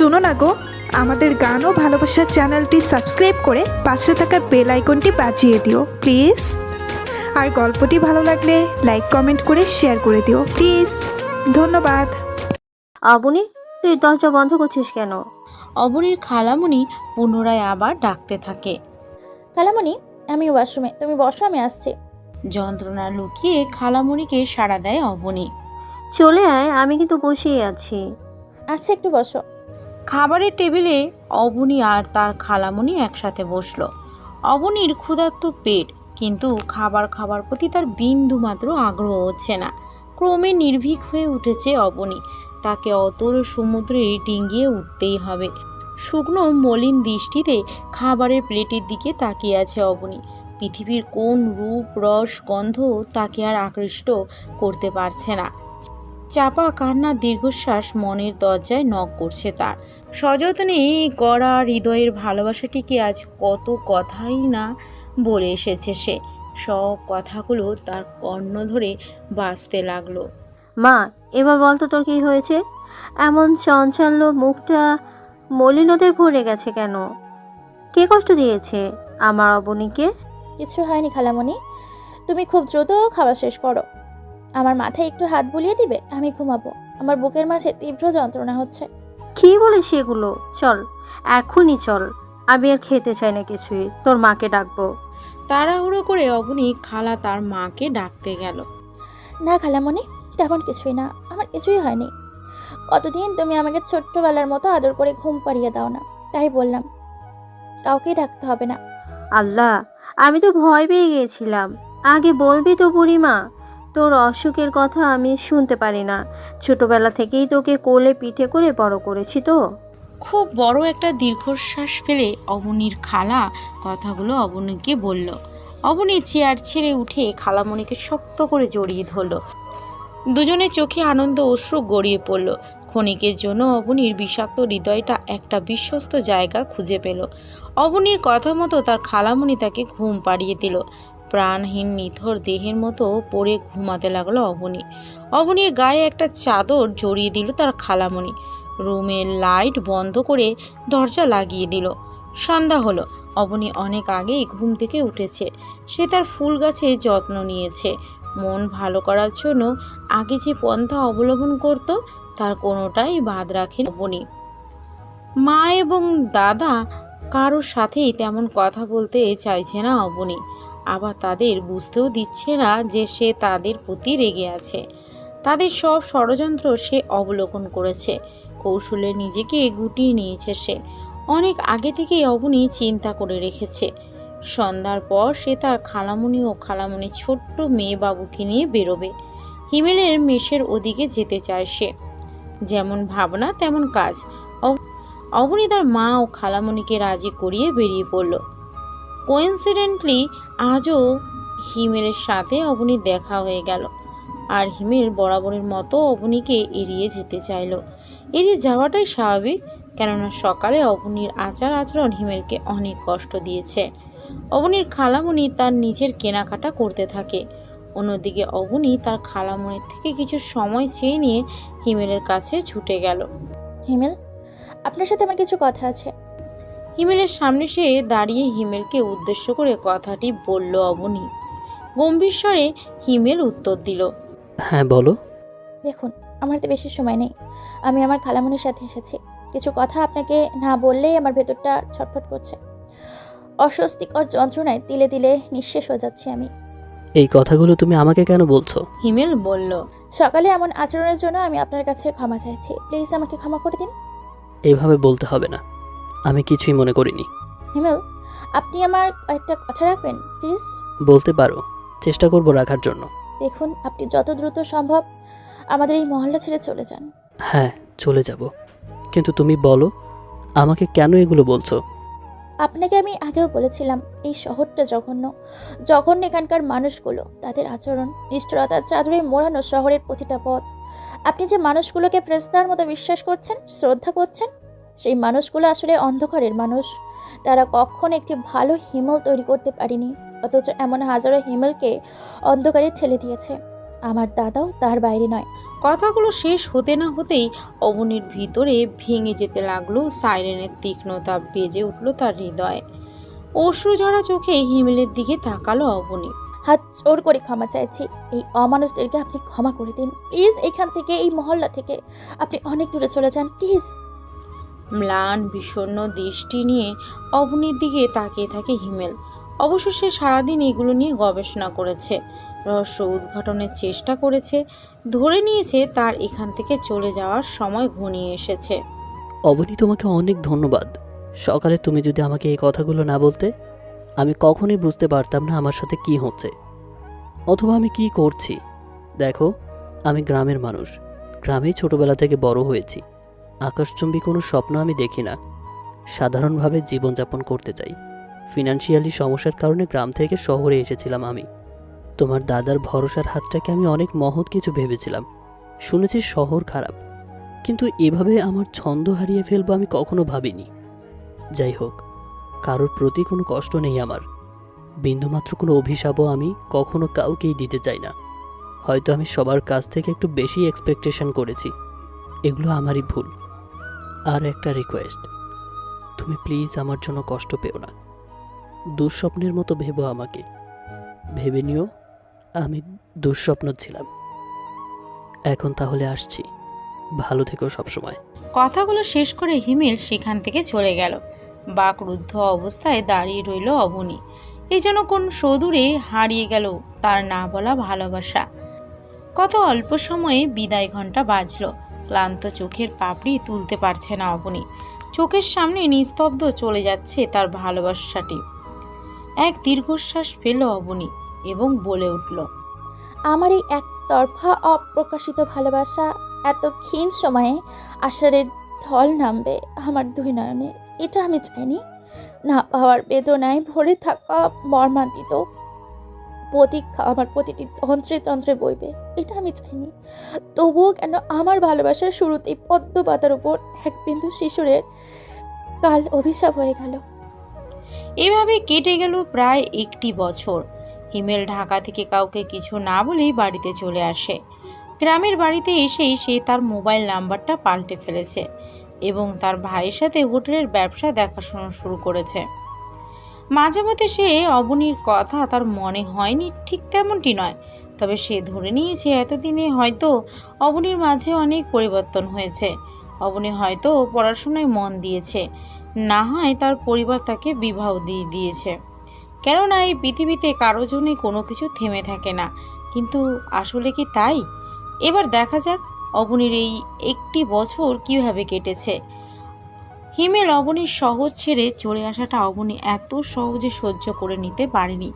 শোনো না গো আমাদের গান ও ভালোবাসার চ্যানেলটি সাবস্ক্রাইব করে পাশে থাকা বেল আইকনটি বাজিয়ে দিও প্লিজ। আর গল্পটি ভালো লাগলে লাইক কমেন্ট করে শেয়ার করে দিও প্লিজ। ধন্যবাদ। আবুনি তুই দরজা বন্ধ করছিস কেন? অবনীর খালামণি পুনরায় আবার ডাকতে থাকে। খালামণি আমি ওয়াশরুমে তুমি বসো আমি আসছি। যন্ত্রণা লুকিয়ে খালামণিকে সাড়া দেয় অবনী। চলে আয় আমি কিন্তু বসেই আছি। আচ্ছা একটু বসো। খাবারের টেবিলে অবনী আর তার খালামণি একসাথে বসল। অবনীর ক্ষুধার্ত পেট, কিন্তু খাবার খাবার প্রতি তার বিন্দু মাত্র আগ্রহ হচ্ছে না। ক্রমে নির্ভীক হয়ে উঠেছে অবনী। তাকে অতল সমুদ্রে ডিঙ্গিয়ে উঠতেই হবে। শুকনো মলিন দৃষ্টিতে খাবারের প্লেটের দিকে তাকিয়ে আছে অবনী। পৃথিবীর কোন রূপ, রস, গন্ধ তাকে আর আকৃষ্ট করতে পারছে না। চাপা কান্নার দীর্ঘশ্বাস মনের দরজায় নক করছে তার। সযত্নে গড়া হৃদয়ের ভালোবাসাটিকে আজ কত কথাই না বলে এসেছে সে। সব কথাগুলো তার কর্ণ ধরে বাঁচতে লাগল। মা এবার বলতো তোর কি হয়েছে? এমন চঞ্চল্য মুখটা মলিনতে ভরে গেছে কেন? কে কষ্ট দিয়েছে আমার অবনীকে? কিছু হয়নি খালামণি। তুমি খুব দ্রুত খাওয়া শেষ করো। আমার মাথায় একটু হাত বুলিয়ে দিবে? আমি ঘুমাবো। আমার বুকের মাঝে তীব্র যন্ত্রণা হচ্ছে। কি বলে সেগুলো চল এখনই চল। আমি আর খেতে চাই না কিছুই। তোর মাকে ডাকবো। তাড়াহুড়ো করে অবনী খালা তার মাকে ডাকতে গেল। না খালামণি তেমন কিছুই না। আমার কিছুই হয়নি। কতদিন তুমি আমাকে ছোট্টবেলার মতো আদর করে ঘুম পাড়িয়ে দাও না? তাই বললাম কাউকেই ডাকতে হবে না। আল্লাহ আমি তো ভয় পেয়ে গিয়েছিলাম আগে বলবি তো বুড়িমা। তোর অসুখের কথা আমি শুনতে পারি না। ছোটবেলা থেকেই তোকে কোলে পিঠে করে বড় করেছি তো। খুব বড় একটা দীর্ঘশ্বাস ফেলে অবনীর খালা কথাগুলো অবনীকে বলল। অবনী চেয়ার ছেড়ে উঠে খালামণিকে শক্ত করে জড়িয়ে ধরল। দুজনে চোখে আনন্দ অশ্রু গড়িয়ে পড়ল। ক্ষণিকের জন্য অবনীর বিষাক্ত হৃদয়টা একটা বিশ্বস্ত জায়গা খুঁজে পেল। অবনীর কথা মতো তার খালামণি তাকে ঘুম পাড়িয়ে দিল। প্রাণহীন, নিথর দেহের মতো পড়ে ঘুমাতে লাগল অবনী। অবনীর গায়ে একটা চাদর জড়িয়ে দিল তার খালামণি। রুমের লাইট বন্ধ করে দরজা লাগিয়ে দিল। সন্ধ্যা হলো। অবনী অনেক আগেই ঘুম থেকে উঠেছে। সে তার ফুল গাছে যত্ন নিয়েছে। মন ভালো করার জন্য আগে যে পন্থা অবলম্বন করত, তার কোনোটাই বাদ রাখেন অবনী। মা এবং দাদা কারোর সাথেই তেমন কথা বলতে চাইছে না অবনী। আবার তাদের বুঝতেও দিচ্ছে না যে সে তাদের প্রতি রেগে আছে। তাদের সব ষড়যন্ত্র সে অবলোকন করেছে। কৌশলে নিজেকে গুটিয়ে নিয়েছে সে। অনেক আগে থেকেই অবনী চিন্তা করে রেখেছে। সন্ধ্যার পর সে তার খালামণি ও খালামণির ছোট্ট মেয়ে বাবুকে নিয়ে বেরোবে। হিমেলের মেষের ওদিকে যেতে চায় সে। যেমন ভাবনা, তেমন কাজ। অব- অবনী তার মা ও খালামণিকে রাজি করিয়ে বেরিয়ে পড়ল। কোইন্সিডেন্টলি আজও হিমেলের সাথে অবনীর দেখা হয়ে গেল। আর হিমেল বরাবরের মতো অবনীকে এড়িয়ে যেতে চাইল। এড়িয়ে যাওয়াটাই স্বাভাবিক, কেননা সকালে অবনীর আচার আচরণ হিমেলকে অনেক কষ্ট দিয়েছে। অবনীর খালামণি তার নিজের কেনাকাটা করতে থাকে। অন্যদিকে অবনী তার খালামণির থেকে কিছু সময় চেয়ে নিয়ে হিমেলের কাছে ছুটে গেল। হিমেল, আপনার সাথে আমার কিছু কথা আছে। হিমেলের সামনে সে দাঁড়িয়ে হিমেলকে উদ্দেশ্য করে কথাটি বলল অবনী। গম্ভীর স্বরে হিমেল উত্তর দিল হ্যাঁ বলো। দেখুন আমার তো বেশি সময় নেই। আমি আমার খালামণির সাথে এসেছি। কিছু কথা আপনাকে না বললেই আমার ভেতরটা ছটফট করছে। অস্বস্তিকর যন্ত্রণায় তিলে তিলে নিঃশেষ হয়ে যাচ্ছি আমি। এই কথাগুলো তুমি আমাকে কেন বলছো? হিমেল বলল সকালে এমন আচরণের জন্য আমি আপনার কাছে ক্ষমা চাইছি। প্লিজ আমাকে ক্ষমা করে দিন। এইভাবে বলতে হবে না। আমি কিছুই মনে করিনি। হিমেল আপনি আমার একটা কথা রাখবেন প্লিজ? বলতে পারো চেষ্টা করব রাখার জন্য। দেখুন আপনি যত দ্রুত সম্ভব আমাদের এই মহল্লা ছেড়ে চলে যান। হ্যাঁ চলে যাব। কিন্তু তুমি বলো আমাকে কেন এগুলো বলছো? আপনাকে আমি আগেও বলেছিলাম এই শহরটা জঘন্য। জঘন্য এখানকার মানুষগুলো তাদের আচরণ নিষ্ঠুরতার চাদরে মোড়ানো শহরের প্রতিটা পথ। আপনি যে মানুষগুলোকে প্রেস্তার মতো বিশ্বাস করছেন শ্রদ্ধা করছেন সেই মানুষগুলো আসলে অন্ধকারের মানুষ। তারা কখনো একটি ভালো হিমেল তৈরি করতে পারেনি অথচ এমন হাজারো হিমেলকে অন্ধকারে ঠেলে দিয়েছে। আমার দাদাও তার বাইরে নয়। কথাগুলো শেষ হতে না হতেই অবনীর ভিতরে ভেঙে যেতে লাগল সাইরেনের তীক্ষ্ণতা বেজে উঠল তার হৃদয়ে। অশ্রু ঝরা চোখে হিমেলের দিকে তাকালো অবনী। হাত জোর করে ক্ষমা চাইছি এই অমানুষদেরকে আপনি ক্ষমা করে দিন। প্লিজ এখান থেকে এই মহল্লা থেকে আপনি অনেক দূরে চলে যান প্লিজ। ম্লান, বিষণ্ণ দৃষ্টি নিয়ে অবনীর দিকে তাকিয়ে থাকে হিমেল। অবশ্য সে সারাদিন এগুলো নিয়ে গবেষণা করেছে, রহস্য উদ্ঘাটনের চেষ্টা করেছে, ধরে নিয়েছে তার এখান থেকে চলে যাওয়ার সময় ঘনিয়ে এসেছে। অবনী, তোমাকে অনেক ধন্যবাদ। সকালে তুমি যদি আমাকে এই কথাগুলো না বলতে, আমি কখনই বুঝতে পারতাম না আমার সাথে কি হচ্ছে। অথবা আমি কি করছি? দেখো, আমি গ্রামের মানুষ। গ্রামেই ছোটবেলা থেকে বড় হয়েছি। আকাশচুম্বী কোনো স্বপ্ন আমি দেখি না। সাধারণভাবে জীবনযাপন করতে চাই। ফিনান্সিয়ালি সমস্যার কারণে গ্রাম থেকে শহরে এসেছিলাম আমি। তোমার দাদার ভরসার হাতটাকে আমি অনেক মহৎ কিছু ভেবেছিলাম। শুনেছি শহর খারাপ। কিন্তু এভাবে আমার ছন্দ হারিয়ে ফেলব আমি কখনো ভাবিনি। যাই হোক, কারোর প্রতি কোনো কষ্ট নেই আমার। বিন্দুমাত্র কোনো অভিশাপও আমি কখনো কাউকেই দিতে চাই না। হয়তো আমি সবার কাছ থেকে একটু বেশি এক্সপেকটেশন করেছি। এগুলো আমারই ভুল। আর একটা রিকোয়েস্ট তুমি প্লিজ আমার জন্য কষ্ট পেও না। দুঃস্বপ্নের মতো ভেবো আমাকে। ভেবে নিও, আমি দুঃস্বপ্ন ছিলাম। এখন তাহলে আসছি। ভালো থেকো সবসময়। কথাগুলো শেষ করে হিমেল সেখান থেকে চলে গেল। বাকরুদ্ধ অবস্থায় দাঁড়িয়ে রইল অবনী। এই যেন কোন সদূরে হারিয়ে গেল তার না বলা ভালোবাসা। কত অল্প সময়ে বিদায় ঘণ্টা বাজলো। ক্লান্ত চোখের পাপড়ি তুলতে পারছে না অবনী। চোখের সামনে নিস্তব্ধ চলে যাচ্ছে তার ভালোবাসাটি। এক দীর্ঘশ্বাস ফেল অবনী এবং বলে উঠল, আমার এই একতরফা অপ্রকাশিত ভালোবাসা এত ক্ষীণ সময়ে আষাঢ়ের ঢল নামবে আমার দুই নয়নে। এটা আমি চাইনি। না পাওয়ার বেদনায় ভরে থাকা মর্মান্তিত প্রতীক্ষা, আমার প্রতিটি তন্ত্রে তন্ত্রে বইবে। এটা আমি চাইনি। তবুও কেন আমার ভালোবাসার শুরুতেই পদ্ম পাতার উপর এক বিন্দু শিশুরের কাল অভিশাপ হয়ে গেল। এভাবে কেটে গেল প্রায় একটি বছর। হিমেল ঢাকা থেকে কাউকে কিছু না বলেই বাড়িতে চলে আসে। গ্রামের বাড়িতে এসেই সে তার মোবাইল নাম্বারটা পাল্টে ফেলেছে এবং তার ভাইয়ের সাথে হোটেলের ব্যবসা দেখাশোনা শুরু করেছে। মাঝে মধ্যে সে অবনীর কথা তার মনে হয়নি, ঠিক তেমনটি নয়। তবে সে ধরে নিয়েছে, এতদিনে হয়তো অবনীর মাঝে অনেক পরিবর্তন হয়েছে। অবনী হয়তো পড়াশোনায় মন দিয়েছে, না হয় তার পরিবার তাকে বিবাহ দিয়ে দিয়েছে। কেননা এই পৃথিবীতে কারও জন্যই কোনো কিছু থেমে থাকে না। কিন্তু আসলে কি তাই? এবার দেখা যাক অবনীর এই একটি বছর কীভাবে কেটেছে। হিমেল অবনীর শহর ছেড়ে চলে আসাটা অবনী এত সহজে সহ্য করে নিতে পারেনি।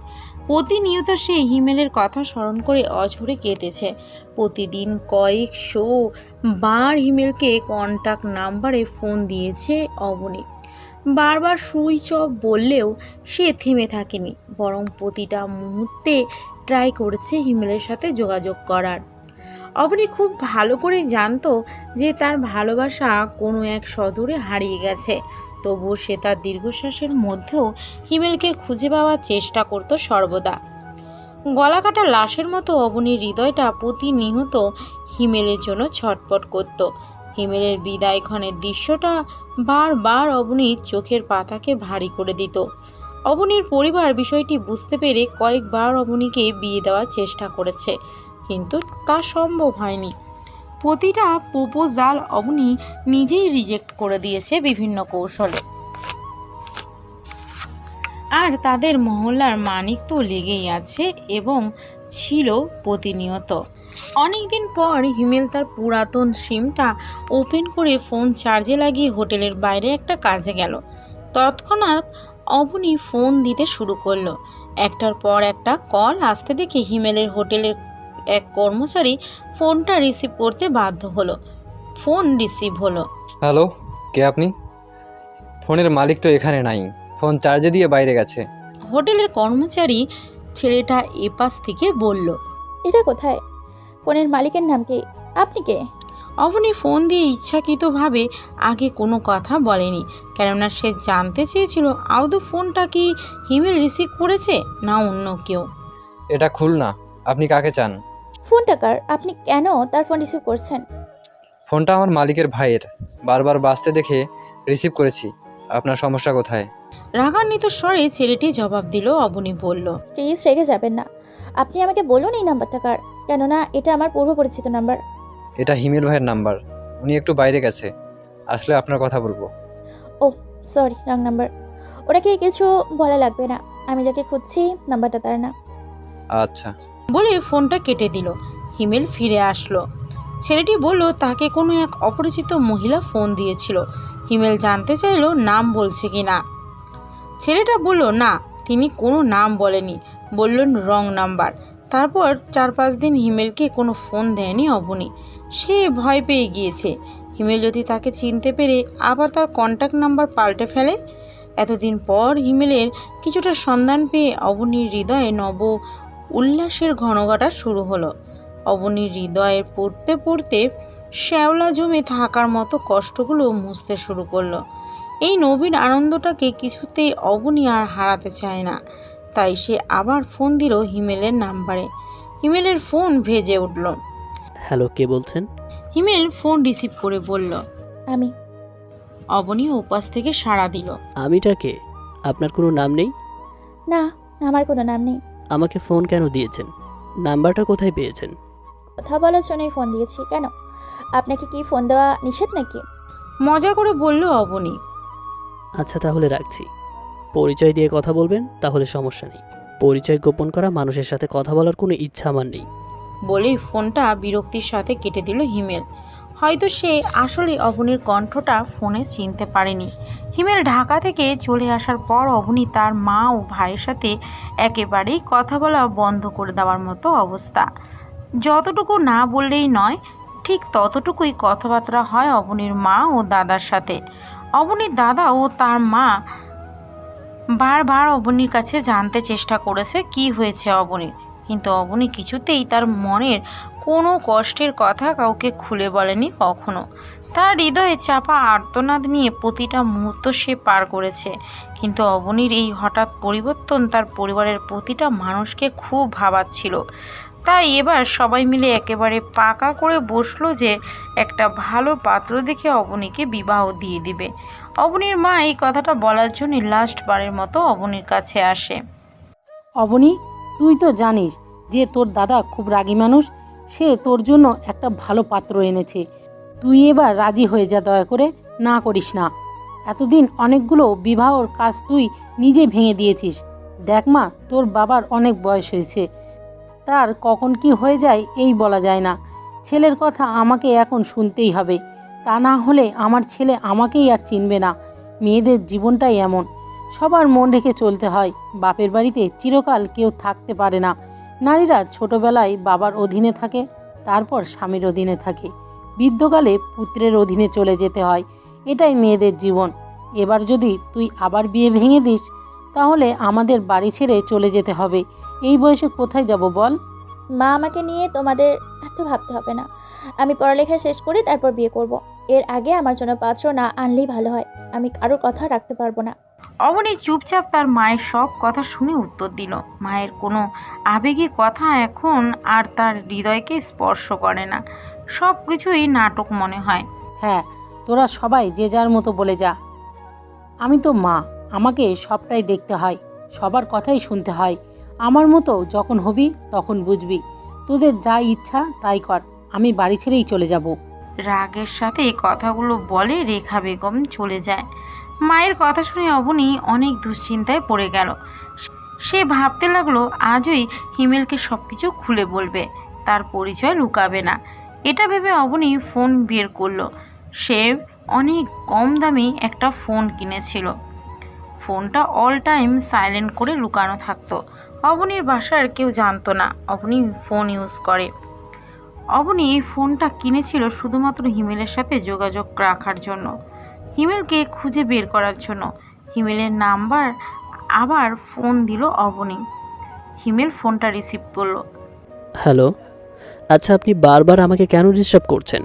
প্রতিনিয়ত সে হিমেলের কথা স্মরণ করে অঝরে কেঁদেছে। প্রতিদিন কয়েকশো বার হিমেলকে কন্ট্যাক্ট নাম্বারে ফোন দিয়েছে অবনী। বারবার সুইচ অফ বললেও সে থেমে থাকেনি, বরং প্রতিটা মুহূর্তে ট্রাই করেছে হিমেলের সাথে যোগাযোগ করার। অবনী খুব ভালো করে জানতো যে তার ভালোবাসা কোনো এক সদূরে হারিয়ে গেছে। তবুও সে তার দীর্ঘশ্বাসের মধ্যেও হিমেলকে খুঁজে পাওয়ার চেষ্টা করত সর্বদা। গলাকাটা লাশের মতো অবনীর হৃদয়টা প্রতিনিয়ত হিমেলের জন্য ছটপট করত। হিমেলের বিদায় ক্ষণের দৃশ্যটা বারবার অবনীর চোখের পাতাকে ভারী করে দিত। অবনীর পরিবার বিষয়টি বুঝতে পেরে কয়েকবার অবনীকে বিয়ে দেওয়ার চেষ্টা করেছে। কিন্তু তা সম্ভব হয়নি। প্রতিটা প্রপোজাল অবনী নিজেই রিজেক্ট করে দিয়েছে বিভিন্ন কৌশলে। আর তাদের মহল্লার মানিক তো লেগেই আছে এবং ছিল প্রতিনিয়ত। অনেকদিন পর হিমেল তার পুরাতন সিমটা ওপেন করে ফোন চার্জে লাগিয়ে হোটেলের বাইরে একটা কাজে গেল। তৎক্ষণাৎ অবনী ফোন দিতে শুরু করল। একটার পর একটা কল আসতে দেখে হিমেলের হোটেলের এক কর্মচারী ফোনটা রিসিভ করতে বাধ্য হলো। ফোন রিসিভ হলো। হ্যালো কে আপনি? ফোনের মালিক তো এখানে নাই। ফোন চার্জে দিয়ে বাইরে গেছে। হোটেলের কর্মচারী ছেলেটা এপাশ থেকে বলল এটা কোথায়? ফোনের মালিকের নাম কি? আপনি কে? অবনী ফোন দিয়ে ইচ্ছাকৃতভাবে আগে কোনো কথা বলেনি কেননা সে জানতে চেয়েছিল আদৌ ফোনটা কি হিমেল রিসিভ করেছে না অন্য কেউ? এটা খুলনা। আপনি কাকে চান? ফোনটা কার? আপনি কেন তার ফোন রিসিভ করছেন? ফোনটা আমার মালিকের ভাইয়ের। বারবার বাজতে দেখে রিসিভ করেছি। আপনার সমস্যা কোথায়? রাগান্বিত স্বরে ছেলেটি জবাব দিল অবনী বলল প্লিজ রেগে যাবেন না। আপনি আমাকে বলুন এই নাম্বারটা কার? কেননা এটা আমার পূর্ব পরিচিত নাম্বার। এটা হিমেল ভাইয়ের নাম্বার। উনি একটু বাইরে গেছে। আসলে আপনার কথা বলব। Sorry wrong number. ওটাকে কিছু বলা লাগবে না। আমি যাকে খুঁজছি নাম্বারটা তার না। আচ্ছা। বলে ফোনটা কেটে দিল। হিমেল ফিরে আসলো। ছেলেটি বলল, তাকে কোনো এক অপরিচিত মহিলা ফোন দিয়েছিল। হিমেল জানতে চাইলো নাম বলছে কি না? ছেলেটা বলল, না, তিনি কোনো নাম বলেনি। বললেন, রং নাম্বার। তারপর চার পাঁচ দিন হিমেলকে কোনো ফোন দেয়নি অবনী। সে ভয় পেয়ে গিয়েছে। হিমেল যদি তাকে চিনতে পেরে আবার তার কন্ট্যাক্ট নাম্বার পাল্টে ফেলে? এতদিন পর হিমেলের কিছুটা সন্ধান পেয়ে অবনীর হৃদয়ে নব উল্লাসের ঘনঘটা শুরু হলো। অবনীর হৃদয়ে পড়তে পড়তে শ্যাওলা জমে থাকার মতো কষ্টগুলো মুছতে শুরু করল। এই নবীন আনন্দটাকে কিছুতেই অবনী আর হারাতে চায় না। তাই সে আবার ফোন দিল হিমেলের নাম্বারে। হিমেলের ফোন ভেজে উঠল। হ্যালো কে বলছেন? হিমেল ফোন রিসিভ করে বলল আমি। অবনী উপাস থেকে সাড়া দিল। আমিটাকে আপনার কোনো নাম নেই? না আমার কোনো নাম নেই। আমাকে ফোন কেন দিয়েছেন? নাম্বারটা কোথায় পেয়েছেন? কথা বলার জন্যই ফোন দিয়েছি কেন? আপনাকে কি ফোন দেওয়া নিষেধ নাকি? মজা করে বলল অবনী। আচ্ছা তাহলে রাখছি। পরিচয় দিয়ে কথা বলবেন তাহলে সমস্যা নেই। পরিচয় গোপন করা মানুষের সাথে কথা বলার কোনো ইচ্ছা আমার নেই। বলেই ফোনটা বিরক্তির সাথে কেটে দিল হিমেল। হয়তো সে আসলে অবনীর কণ্ঠটা ফোনে চিনতে পারেনি। হিমেল ঢাকা থেকে চলে আসার পর অবনী তার মা ও ভাইয়ের সাথে একেবারেই কথা বলা বন্ধ করে দেওয়ার মতো অবস্থা। যতটুকু না বললেই নয়, ঠিক ততটুকুই কথাবার্তা হয় অবনীর মা ও দাদার সাথে। অবনীর দাদা ও তার মা বারবার অবনীর কাছে জানতে চেষ্টা করেছে, কি হয়েছে অবনীর। কিন্তু অবনী কিছুতেই তার মনের কোনো কষ্টের কথা কাউকে খুলে বলেনি কখনো। তার হৃদয়ে চাপা আর্তনাদ নিয়ে প্রতিটা মুহূর্ত সে পার করেছে। কিন্তু অবনীর এই হঠাৎ পরিবর্তন তার পরিবারের প্রতিটা মানুষকে খুব ভাবাচ্ছিল। তাই এবার সবাই মিলে একেবারে পাকা করে বসল যে একটা ভালো পাত্র দেখে অবনীকে বিবাহ দিয়ে দিবে। অবনীর মা এই কথাটা বলার জন্য লাস্ট বারের মতো অবনীর কাছে আসে। অবনী, তুই তো জানিস যে তোর দাদা খুব রাগী মানুষ সে তোর জন্য একটা ভালো পাত্র এনেছে। তুই এবার রাজি হয়ে যা দয়া করে, না করিস না। এতদিন অনেকগুলো বিবাহর কাজ তুই নিজে ভেঙে দিয়েছিস। দেখ মা, তোর বাবার অনেক বয়স হয়েছে। তার কখন কি হয়ে যায় এই বলা যায় না। ছেলের কথা আমাকে এখন শুনতেই হবে। তা না হলে আমার ছেলে আমাকেই আর চিনবে না। মেয়েদের জীবনটাই এমন। সবার মন রেখে চলতে হয়। বাপের বাড়িতে চিরকাল কেউ থাকতে পারে না। নারীরা ছোটবেলায় বাবার অধীনে থাকে, তারপর স্বামীর অধীনে থাকে। বৃদ্ধকালে পুত্রের অধীনে চলে যেতে হয়, এটাই মেয়েদের জীবন। এবার যদি তুই আবার বিয়ে ভেঙে দিস, তাহলে আমাদের বাড়ি ছেড়ে চলে যেতে হবে। এই বয়সে কোথায় যাব বল? মা আমাকে নিয়ে তোমাদের এত ভাবতে হবে না। আমি পড়ালেখা শেষ করি তারপর বিয়ে করব। এর আগে আমার জন্য পাত্র না আনলেই ভালো হয়। আমি কারোর কথা রাখতে পারব না। অবনী চুপচাপ তার মায়ের সব কথা শুনে উত্তর দিল মায়ের কোনো আবেগী কথা এখন আর তার হৃদয়কে স্পর্শ করে না। সব কিছুই নাটক মনে হয়। হ্যাঁ তোরা সবাই যে যার মতো বলে যা। আমি তো মা আমাকে সবটাই দেখতে হয় সবার কথাই শুনতে হয়। আমার মতো যখন হবি তখন বুঝবি। তোদের যা ইচ্ছা তাই কর আমি বাড়ি ছেড়েই চলে যাব। রাগের সাথে এই কথাগুলো বলে রেখা বেগম চলে যায়। মায়ের কথা শুনে অবনী অনেক দুশ্চিন্তায় পড়ে গেল। সে ভাবতে লাগল আজই হিমেলকে সব কিছু খুলে বলবে, তার পরিচয় লুকাবে না। এটা ভেবে অবনী ফোন বের করল। সে অনেক কম দামি একটা ফোন কিনেছিল। ফোনটা অল টাইম সাইলেন্ট করে লুকানো থাকতো। অবনীর বাসার কেউ জানতো না, অবনী ফোন ইউজ করে। অবনী এই ফোনটা কিনেছিল শুধুমাত্র হিমেলের সাথে যোগাযোগ রাখার জন্য। হিমেলকে খুঁজে বের করার জন্য। হিমেলের নাম্বার আবার ফোন দিল অবনী। হিমেল ফোনটা রিসিভ করল। হ্যালো? আচ্ছা আপনি বারবার আমাকে কেন ডিস্টার্ব করছেন?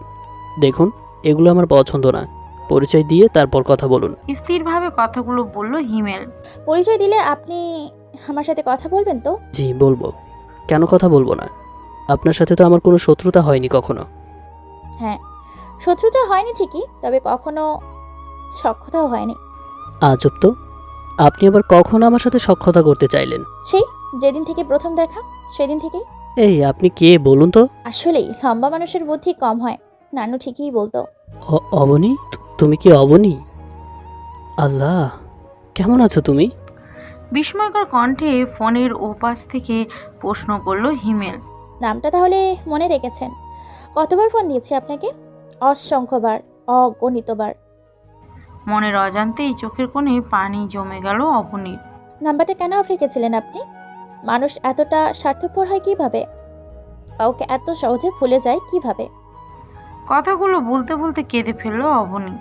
দেখুন এগুলো আমার পছন্দ না। পরিচয় দিয়ে তারপর কথা বলুন। স্থিরভাবে কথাগুলো বলল হিমেল। পরিচয় দিলে আপনি আমার সাথে কথা বলবেন তো? জি বলব। কেন কথা বলব না? আপনার সাথে তো আমার কোনো শত্রুতা হয়নি কখনো। হ্যাঁ শত্রুতা হয়নি ঠিকই তবে কখনো সক্ষতাও হয়নি। আজব তো। আপনি আবার কখন আমার সাথে সক্ষতা করতে চাইলেন? সেই যেদিন থেকে প্রথম দেখা সেদিন থেকেই। এই আপনি কে বলুন তো? আসলেই লম্বা মানুষের বুদ্ধি কম হয়। নানু ঠিকই বলতো। অ- অবনী? তু- তুমি কি অবনী? আল্লাহ কেমন আছো তুমি? বিস্ময়কর কণ্ঠে ফোনের ওপাশ থেকে প্রশ্ন করল হিমেল। নামটা তাহলে মনে রেখেছেন। কতবার ফোন দিয়েছি আপনাকে? অসংখ্যবার অগণিতবার। মনের অজান্তেই চোখের কোণে পানি জমে গেল অবনীর নাম্বারটা কেন অফ রেখেছিলেন আপনি? মানুষ এতটা স্বার্থপর হয় কীভাবে? কাউকে এত সহজে ভুলে যায় কীভাবে? কথাগুলো বলতে বলতে কেঁদে ফেলল অবনী